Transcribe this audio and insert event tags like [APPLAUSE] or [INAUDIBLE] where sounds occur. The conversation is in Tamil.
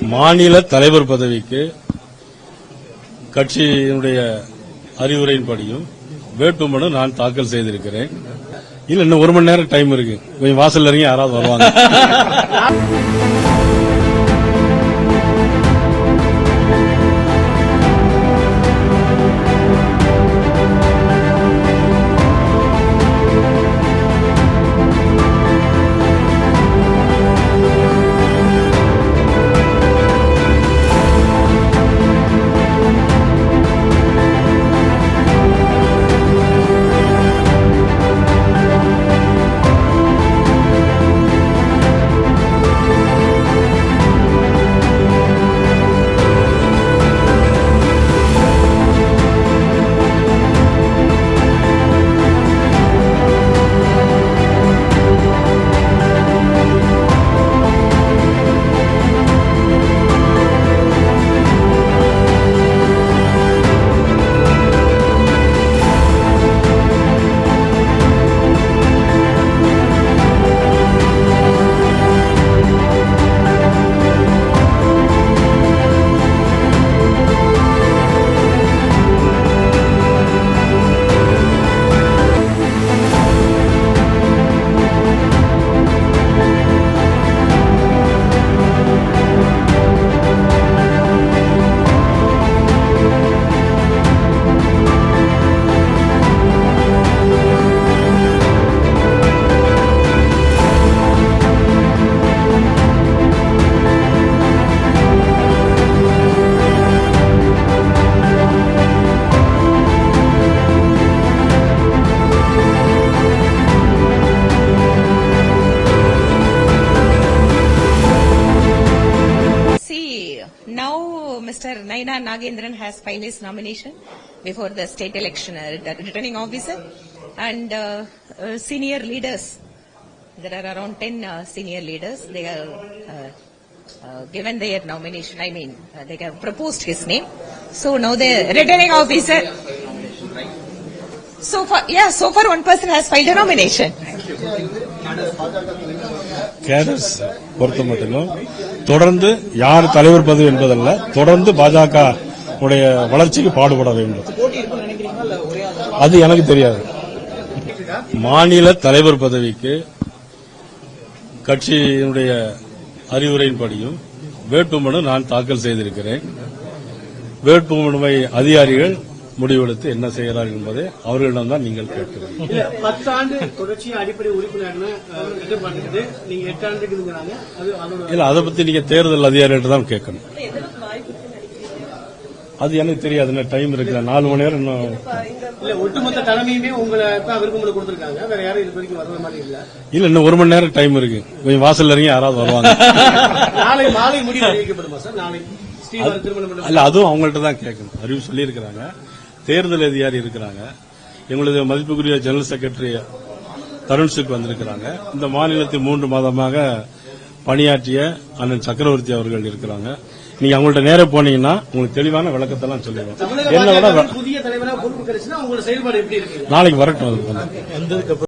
மாநில தலைவர் பதவிக்கு கட்சியினுடைய அறிவுரையின்படியும் வேட்புமனு நான் தாக்கல் செய்திருக்கிறேன். இல்ல இன்னும் ஒரு மணி நேரம் டைம் இருக்கு. கொஞ்சம் வாசல்ல இறங்கி யாராவது வருவாங்க. [LAUGHS] See, now Mr. Naina Nagendran has filed his nomination before the state election uh, the returning officer and uh, uh, senior leaders. There are around 10 uh, senior leaders. They have uh, uh, given their nomination. I mean, uh, they have proposed his name. So now the returning officer. So far, yeah, so far one person has filed a nomination. Cadres பொறுத்த மட்டும் தொடர்ந்து யார் தலைவர் பதவி என்பதல்ல தொடர்ந்து பாஜக உடைய வளர்ச்சிக்கு பாடுபட வேண்டும். அது எனக்கு தெரியாது. மாநில தலைவர் பதவிக்கு கட்சியினுடைய அறிவுரையின்படியும் வேட்புமனு நான் தாக்கல் செய்திருக்கிறேன். வேட்புமனுவை அதிகாரிகள் முடிவெடுத்து என்ன செய்கிறார்கள் என்பதை அவர்களிடம் தான் நீங்கள் கேட்கிறீர்கள் இல்ல பத்தாண்டு தொடர்ச்சியா அடிப்படை அதோட இல்ல அதை பத்தி நீங்க தேர்தல் அதிகாரிகிட்ட தான் கேட்கணும். அது எனக்கு தெரியாது இன்னும் டைம் இருக்கு நாலு மணி நேரம் இன்னும் இல்ல ஒட்டுமொத்த தலைமையுமே உங்களை தான் விருப்பம் கொடுத்திருக்காங்க வேற யாரும் இது வரைக்கும் வர்ற மாதிரி இல்ல. இல்ல இன்னும் ஒரு மணி நேரம் டைம் இருக்கு. கொஞ்சம் வாசல்ல இறங்கி யாராவது வருவாங்க. நாளை மாலை முடிவு அறிவிக்கப்படுமா சார்? நாளை ஸ்ரீவாரி இல்ல அதுவும் அவங்கள்ட்ட தான் கேட்கணும். அறிவு சொல்லியிருக்கிறாங்க. தேர்தல் அதிகாரி இருக்கிறாங்க. எங்களது மதிப்புக்குரிய ஜெனரல் செக்ரட்டரி தருண் சுக் வந்திருக்கிறாங்க. இந்த மாநிலத்தில் மூன்று மாதமாக பணியாற்றிய அண்ணன் சக்கரவர்த்தி அவர்கள் இருக்கிறாங்க. நீங்க அவங்கள்ட்ட நேரா போனீங்கன்னா உங்களுக்கு தெளிவான விளக்கத்தெல்லாம் சொல்லுவேன் என்ன விட பாஜக புதிய தலைவரா பொறுப்பு கிடைச்சுன்னா உங்களோட செயல்பாடு எப்படி இருக்கு? நாளைக்கு வரட்டும்.